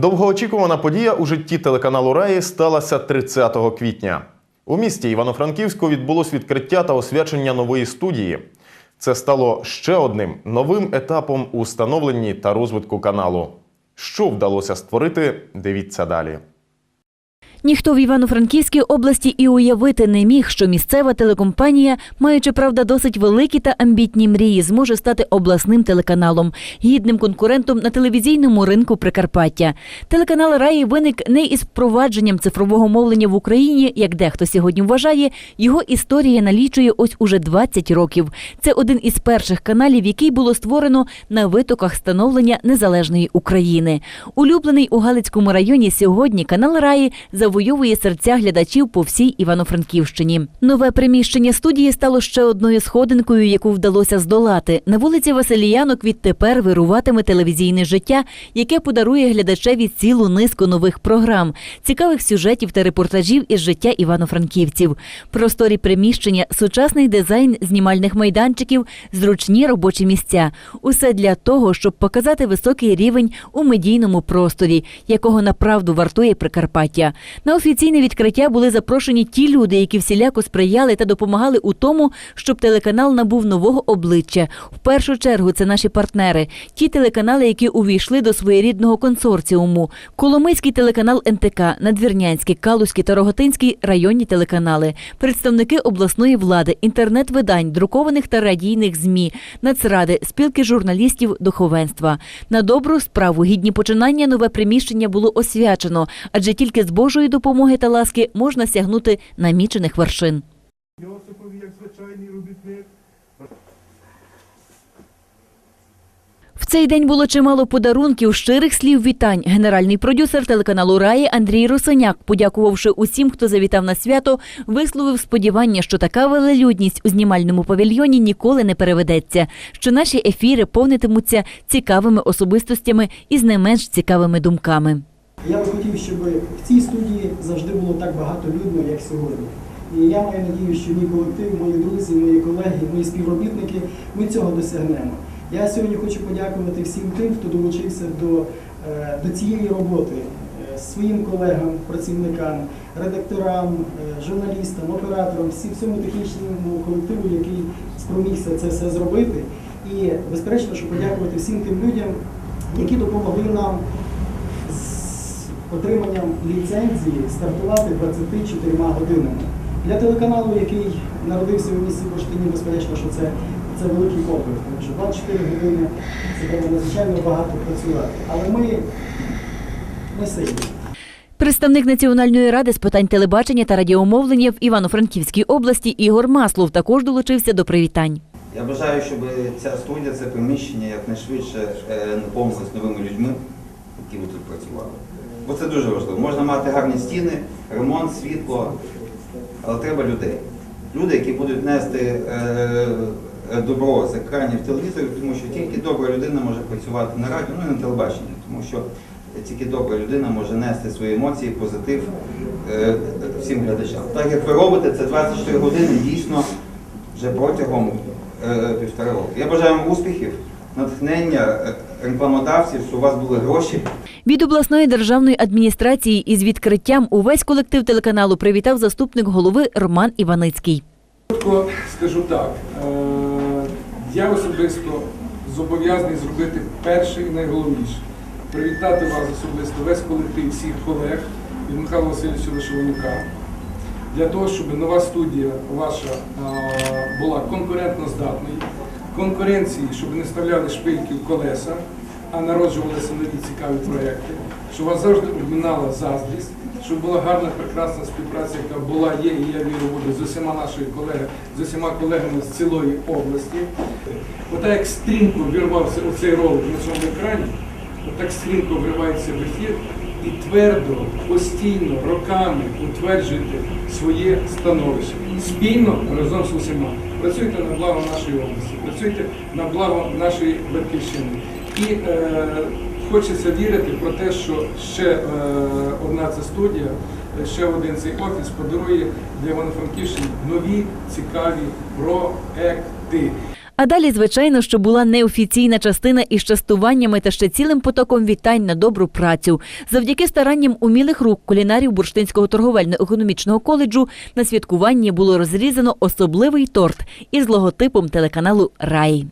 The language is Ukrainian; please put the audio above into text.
Довгоочікувана подія у житті телеканалу Раї сталася 30 квітня. У місті Івано-Франківську відбулось відкриття та освячення нової студії. Це стало ще одним новим етапом у становленні та розвитку каналу. Що вдалося створити, дивіться далі. Ніхто в Івано-Франківській області і уявити не міг, що місцева телекомпанія, маючи правда досить великі та амбітні мрії, зможе стати обласним телеканалом, гідним конкурентом на телевізійному ринку Прикарпаття. Телеканал Раї виник не із впровадженням цифрового мовлення в Україні, як дехто сьогодні вважає. Його історія налічує ось уже 20 років. Це один із перших каналів, який було створено на витоках становлення незалежної України. Улюблений у Галицькому районі сьогодні канал Раї завойовує серця глядачів по всій Івано-Франківщині. Нове приміщення студії стало ще одною сходинкою, яку вдалося здолати. На вулиці Василіянок відтепер вируватиме телевізійне життя, яке подарує глядачеві цілу низку нових програм, цікавих сюжетів та репортажів із життя івано-франківців. Просторі приміщення, сучасний дизайн знімальних майданчиків, зручні робочі місця. Усе для того, щоб показати високий рівень у медійному просторі, якого направду вартує Прикарпаття. На офіційне відкриття були запрошені ті люди, які всіляко сприяли та допомагали у тому, щоб телеканал набув нового обличчя. В першу чергу це наші партнери, ті телеканали, які увійшли до своєрідного консорціуму: Коломийський телеканал НТК, Надвірнянський, Калузький та Роготинський районні телеканали, представники обласної влади, інтернет-видань, друкованих та радійних змі, нацради, спілки журналістів, духовенства. На добру справу гідні починання нове приміщення було освячено, адже тільки з Божої допомоги та ласки можна сягнути намічених вершин. Йосипові як звичайний робітник. В цей день було чимало подарунків, щирих слів вітань. Генеральний продюсер телеканалу Раї Андрій Русиняк, подякувавши усім, хто завітав на свято, висловив сподівання, що така велелюдність у знімальному павільйоні ніколи не переведеться, що наші ефіри повнитимуться цікавими особистостями і з не менш цікавими думками. Я би хотів, щоб в цій студії завжди було так багато людно, як сьогодні. І я маю надію, що мій колектив, мої друзі, мої колеги, мої співробітники, ми цього досягнемо. Я сьогодні хочу подякувати всім тим, хто долучився до, е, до цієї роботи, е, своїм колегам, працівникам, редакторам, е, журналістам, операторам, всім всьому технічному колективу, який спромігся це все зробити. І безперечно, що подякувати всім тим людям, які допомогли нам отриманням ліцензії стартувати 24 годинами. Для телеканалу, який народився у місті Поштині, безперечно, що це, це великий подвиг, тому що 24 години це треба надзвичайно багато працювати. Але ми, ми сильні. Представник Національної ради з питань телебачення та радіомовлення в Івано-Франківській області Ігор Маслов також долучився до привітань. Я бажаю, щоб ця студія, це приміщення якнайшвидше е, наповнилось новими людьми, які ви тут працювали. Бо це дуже важливо. Можна мати гарні стіни, ремонт, світло, але треба людей. Люди, які будуть нести е, е, добро з екранів телевізорів, тому що тільки добра людина може працювати на радіо, ну і на телебаченні, тому що тільки добра людина може нести свої емоції, позитив е, всім глядачам. Так як ви робите, це 24 години дійсно вже протягом півтора року. Я бажаю вам успіхів, натхнення, рекламодавців, щоб у вас були гроші. Від обласної державної адміністрації із відкриттям увесь колектив телеканалу привітав заступник голови Роман Іваницький. Коротко скажу так. е, Я особисто зобов'язаний зробити перше і найголовніше. Привітати вас особисто, весь колектив всіх колег від Михайла Васильовича Вишиванюка. Для того, щоб нова студія ваша е, була конкурентно здатною, конкуренції, щоб не ставляли шпильки в колеса, а народжувалися нові цікаві проекти, щоб вас завжди обминала заздрість, щоб була гарна, прекрасна співпраця, яка була, є і я вірю, буде з усіма нашими колегами, з усіма колегами з цілої області. Отак як стрімко вірвався у цей ролик на цьому екрані, отак стрімко вривається в ефір і твердо, постійно, роками утверджуйте своє становище. Спільно разом з усіма. Працюйте на благо нашої області, працюйте на благо нашої батьківщини. І е, хочеться вірити про те, що ще е, одна ця студія, ще один цей офіс подарує для Івано-Франківщини нові цікаві проекти. А далі, звичайно, що була неофіційна частина із частуваннями та ще цілим потоком вітань на добру працю. Завдяки старанням умілих рук кулінарів Бурштинського торговельно-економічного коледжу на святкуванні було розрізано особливий торт із логотипом телеканалу Рай.